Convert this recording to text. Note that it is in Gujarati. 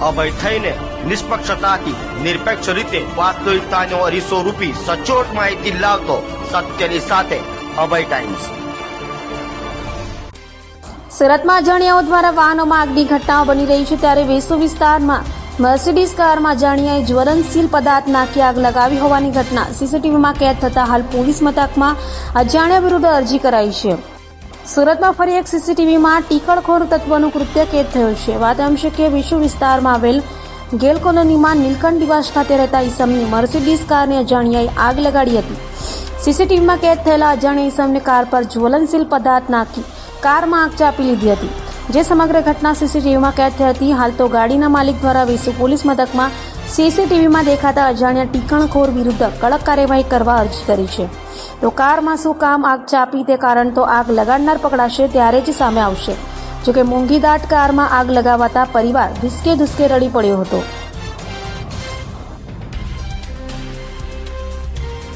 અભય થઈને નિષ્પક્ષતાથી નિરપેક્ષ રીતે વાસ્તવિકતાનો અરીસો રૂપી સચોટ માહિતી લાવતો સત્યની સાથે અભય ટાઈમ્સ. સુરતમાં અજાણ્યાઓ દ્વારા વાહનોમાં આગની ઘટનાઓ બની રહી છે ત્યારે વેસુ વિસ્તારમાં મર્સિડીઝ કારમાં જાણ્યાએ જ્વલનશીલ પદાર્થ નાખી આગ લગાવી હોવાની ઘટના. સીસીટીવીમાં કેદ થતા હાલ પોલીસ મથકમાં અજાણ્યા વિરુદ્ધ અરજી કરાઈ છે. સુરતમાં ફરી એક સીસીટીવીમાં ટીકળખોર તત્વનું કૃત્ય કેદ થયું છે. વાત એમ છે કે વિશ્વ વિસ્તારમાં આવેલ ગેલ કોલોનીમાં નીલકંઠ નિવાસ ખાતે રહેતા ઈસમની મર્સિડીઝ કારને અજાણ્યાએ આગ લગાડી હતી. સીસીટીવીમાં કેદ થયેલા અજાણ્યા ઈસમને કાર પર જ્વલનશીલ પદાર્થ નાખી કારમાં આગ ચાપી લીધી હતી. જે સમગ્ર ઘટના સીસીટીવીમાં કેદ થઈ હતી. હાલ તો ગાડીના માલિક દ્વારા વિસુ પોલીસ મથકમાં સીસીટીવીમાં દેખાતા અજાણ્યા ટીકણખોર વિરુદ્ધ કડક કાર્યવાહી કરવા અરજી કરી છે. તો કારમાં શું કામ આગ ચાપી તે કારણ તો આગ લગાડનાર પકડાશે ત્યારે જ સામે આવશે. જોકે મોંઘીદાટ કારમાં આગ લગાવાતા પરિવાર ધુસકે ધુસકે રડી પડ્યો હતો.